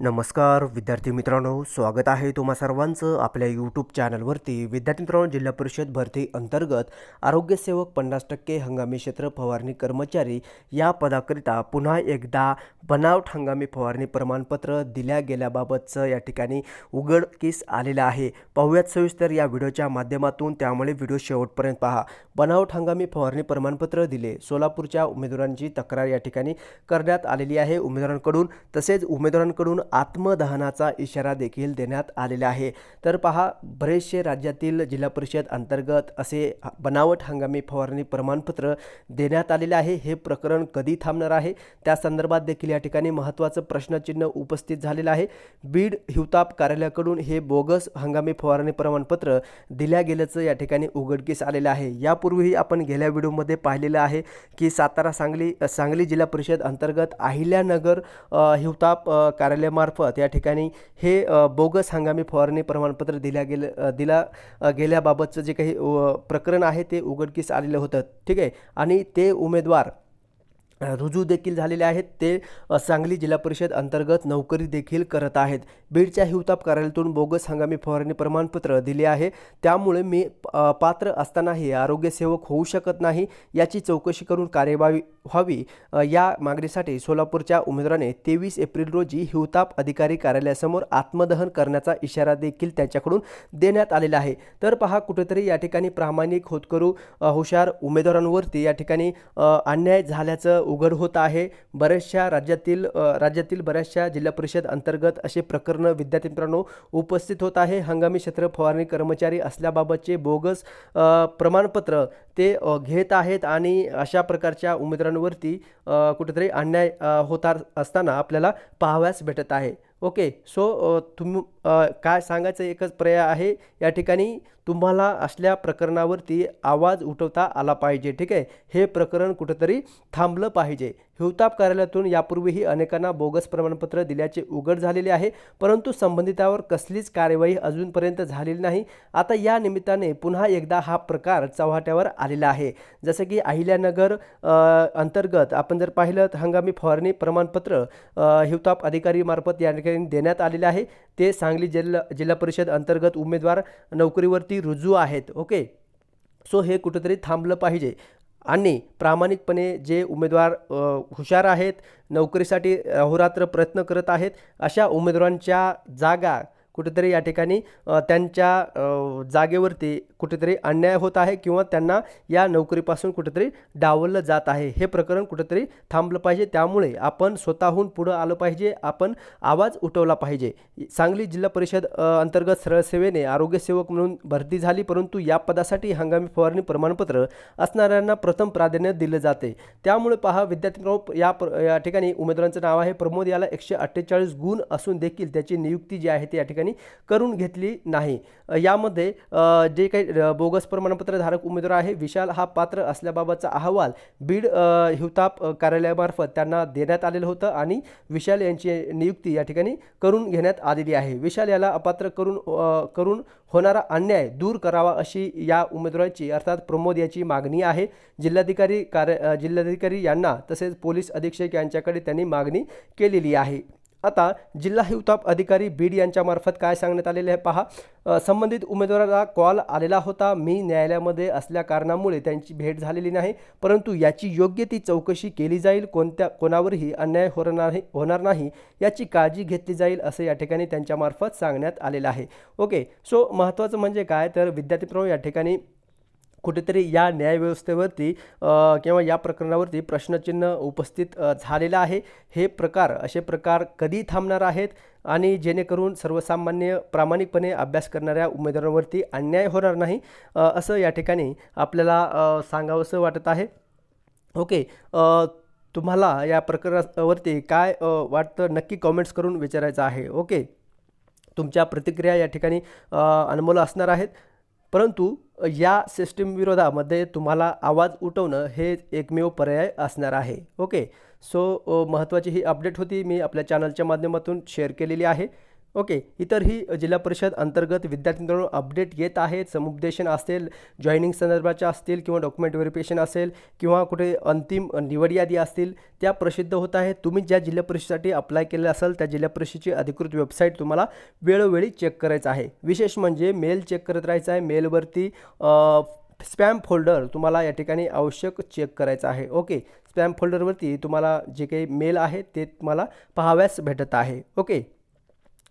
नमस्कार विद्यार्थी मित्रांनो स्वागत आहे तुम्हा सर्वांचं आपल्या यूट्यूब चॅनलवरती विद्यार्थी मित्रांनो जिल्हा परिषद भरती अंतर्गत आरोग्यसेवक पन्नास टक्के हंगामी क्षेत्र फवारणी कर्मचारी या पदाकरिता पुन्हा एकदा बनावट हंगामी फवारणी प्रमाणपत्र दिल्या गेल्याबाबतचं या ठिकाणी उघडकीस आलेलं आहे. पाहूयात सविस्तर या व्हिडिओच्या माध्यमातून. त्यामुळे व्हिडिओ शेवटपर्यंत पहा. बनावट हंगामी फवारणी प्रमाणपत्र दिले सोलापूरच्या उमेदवारांची तक्रार या ठिकाणी करण्यात आलेली आहे. उमेदवारांकडून तसेच उमेदवारांकडून आत्मदहनाचा इशारा देखील देण्यात आलेला आहे. तर पहा बरेचसे राज्यातील जिल्हा परिषद अंतर्गत असे बनावट हंगामी फवारणी प्रमाणपत्र देण्यात आलेले आहे. हे प्रकरण कधी थांबणार आहे? त्या संदर्भात देखील या ठिकाणी महत्त्वाचं प्रश्नचिन्ह उपस्थित झालेलं आहे. बीड हिवताप कार्यालयाकडून हे बोगस हंगामी फवारणी प्रमाणपत्र दिल्या गेल्याचं या ठिकाणी उघडकीस आलेलं आहे. यापूर्वीही आपण गेल्या व्हिडिओमध्ये पाहिलेलं आहे की सातारा सांगली सांगली जिल्हा परिषद अंतर्गत अहिल्यानगर हिवताप कार्यालय कार्यालयामार्फत या ठिकाणी हे बोगस हंगामी फवारणी प्रमाणपत्र दिल्या गेलं दिला गेल्याबाबतचं जे काही प्रकरण आहे ते उघडकीस आलेलं होतं. ठीक आहे? आणि ते उमेदवार रुजू देखील झालेले आहेत. ते सांगली जिल्हा परिषद अंतर्गत नोकरी देखील करत आहेत. बीडच्या हिवताप कार्यालयातून बोगस हंगामी फवारणी प्रमाणपत्र दिले आहे. त्यामुळे मी पात्र असतानाही आरोग्यसेवक होऊ शकत नाही याची चौकशी करून कार्यवाही व्हावी. या मागणीसाठी सोलापूरच्या उमेदवाराने तेवीस एप्रिल रोजी हिवताप अधिकारी कार्यालयासमोर आत्मदहन करण्याचा इशारा देखील त्यांच्याकडून देण्यात आलेला आहे. तर पहा कुठेतरी या ठिकाणी प्रामाणिक होतकरू हुशार उमेदवारांवरती या ठिकाणी अन्याय झाल्याचं उघड होत आहे. बऱ्याचशा राज्यातील राज्यातील बऱ्याचशा जिल्हा परिषद अंतर्गत असे प्रकरण विद्यार्थी मित्रांनो उपस्थित होत आहे. हंगामी क्षेत्र फवारणी कर्मचारी असल्याबाबतचे बोगस प्रमाणपत्र ते घेत आहेत आणि अशा प्रकारच्या उमेदवारांवरती कुठेतरी अन्याय होतार असताना आपल्याला पाहाव्यास भेटत आहे. ओके सो तुम्ही काय सांगायचं एकच पर्याय आहे? या ठिकाणी तुम्हाला असल्या प्रकरणावरती आवाज उठवता आला पाहिजे ठीक आहे? हे प्रकरण कुठंतरी थांबलं पाहिजे. हिवताप कार्यालयातून यापूर्वीही अनेकांना बोगस प्रमाणपत्र दिल्याचे उघड झालेले आहे परंतु संबंधितावर कसलीच कार्यवाही अजूनपर्यंत झालेली नाही. आता या निमित्ताने पुन्हा एकदा हा प्रकार चव्हाट्यावर आलेला आहे. जसं की अहिल्यानगर अंतर्गत आपण जर पाहिलं तर हंगामी फवारणी प्रमाणपत्र हिवताप अधिकारीमार्फत या ठिकाणी देण्यात आलेले आहे. ते सांगली जिल्हा जिल्हा परिषद अंतर्गत उमेदवार नोकरीवरती रुजू आहेत. ओके? सो हे कुठंतरी थांबलं पाहिजे. आणि प्रामाणिकपणे जे उमेदवार हुशार आहेत नोकरीसाठी अहोरात्र प्रयत्न करत आहेत अशा उमेदवारांच्या जागा कुठेतरी या ठिकाणी त्यांच्या जागेवरती कुठेतरी अन्याय होत आहे किंवा त्यांना या नोकरीपासून कुठेतरी डावललं जात आहे. हे प्रकरण कुठेतरी थांबलं पाहिजे. त्यामुळे आपण स्वतःहून पुढं आलं पाहिजे. आपण आवाज उठवला पाहिजे. सांगली जिल्हा परिषद अंतर्गत सरळ सेवेने आरोग्यसेवक म्हणून भरती झाली परंतु या पदासाठी हंगामी फवारणी प्रमाणपत्र असणाऱ्यांना प्रथम प्राधान्य दिलं जाते. त्यामुळे पहा विद्यार्थी या या ठिकाणी उमेदवारांचं नाव आहे. प्रमोद याला एकशे अठ्ठेचाळीस गुण असून देखील त्याची नियुक्ती जी आहे ती या ठिकाणी करून घेतली नाही. यामध्ये जे काही बोगस प्रमाणपत्र धारक उमेदवार आहे विशाल हा पात्र असल्याबाबतचा अहवाल बीड हिवताप कार्यालयामार्फत त्यांना देण्यात आलेलं होतं आणि विशाल यांची नियुक्ती या ठिकाणी करून घेण्यात आलेली आहे. विशाल याला अपात्र करून करून होणारा अन्याय दूर करावा अशी या उमेदवाराची अर्थात प्रमोद याची मागणी आहे. जिल्हाधिकारी कार्य जिल्हाधिकारी यांना तसेच पोलीस अधीक्षक यांच्याकडे त्यांनी मागणी केलेली आहे. आता जिल्हा हिवताप अधिकारी बीड यांच्यामार्फत काय सांगण्यात आलेले आहे पहा. संबंधित उमेदवाराला कॉल आलेला होता. मी न्यायालयामध्ये असल्या कारणामुळे त्यांची भेट झालेली नाही परंतु याची योग्य ती चौकशी केली जाईल. कोणत्या कोणावरही अन्याय होणार नाही होणार नाही याची काळजी घेतली जाईल असं या ठिकाणी त्यांच्यामार्फत सांगण्यात आलेलं आहे. ओके सो महत्त्वाचं म्हणजे काय? तर विद्यार्थी या ठिकाणी कुठेतरी या न्यायव्यवस्थेवरती किंवा या प्रकरणावरती प्रश्नचिन्ह उपस्थित झालेलं आहे. हे प्रकार असे प्रकार कधी थांबणार आहेत आणि जेणेकरून सर्वसामान्य प्रामाणिकपणे अभ्यास करणाऱ्या उमेदवारांवरती अन्याय होणार नाही असं या ठिकाणी आपल्याला सांगावंसं वाटत आहे. ओके तुम्हाला या प्रकरणावरती काय वाटतं नक्की कॉमेंट्स करून विचारायचं आहे. ओके तुमच्या प्रतिक्रिया या ठिकाणी अनमोल असणार आहेत. परंतु या सिस्टीम विरोधामध्ये तुम्हाला आवाज उठवणं हे एकमेव पर्याय असणार आहे. ओके सो महत्त्वाची ही अपडेट होती. मी आपल्या चॅनलच्या माध्यमातून शेअर केलेली आहे. ओके इतरही जिल्हा परिषद अंतर्गत विद्यार्थ्यांकडून अपडेट येत आहेत समुपदेशन असेल जॉईनिंग संदर्भाच्या असतील किंवा डॉक्युमेंट व्हेरिफिकेशन असेल किंवा कुठे अंतिम निवड यादी असतील त्या प्रसिद्ध होत आहेत. तुम्ही ज्या जिल्हा परिषदेसाठी अप्लाय केलेलं असेल त्या जिल्हा परिषदेची अधिकृत वेबसाईट तुम्हाला वेळोवेळी चेक करायचं आहे. विशेष म्हणजे मेल चेक करत राहायचं आहे. मेलवरती स्पॅम फोल्डर तुम्हाला या ठिकाणी आवश्यक चेक करायचं आहे. ओके स्पॅम फोल्डरवरती तुम्हाला जे काही मेल आहे ते तुम्हाला पाहाव्यास भेटत आहे. ओके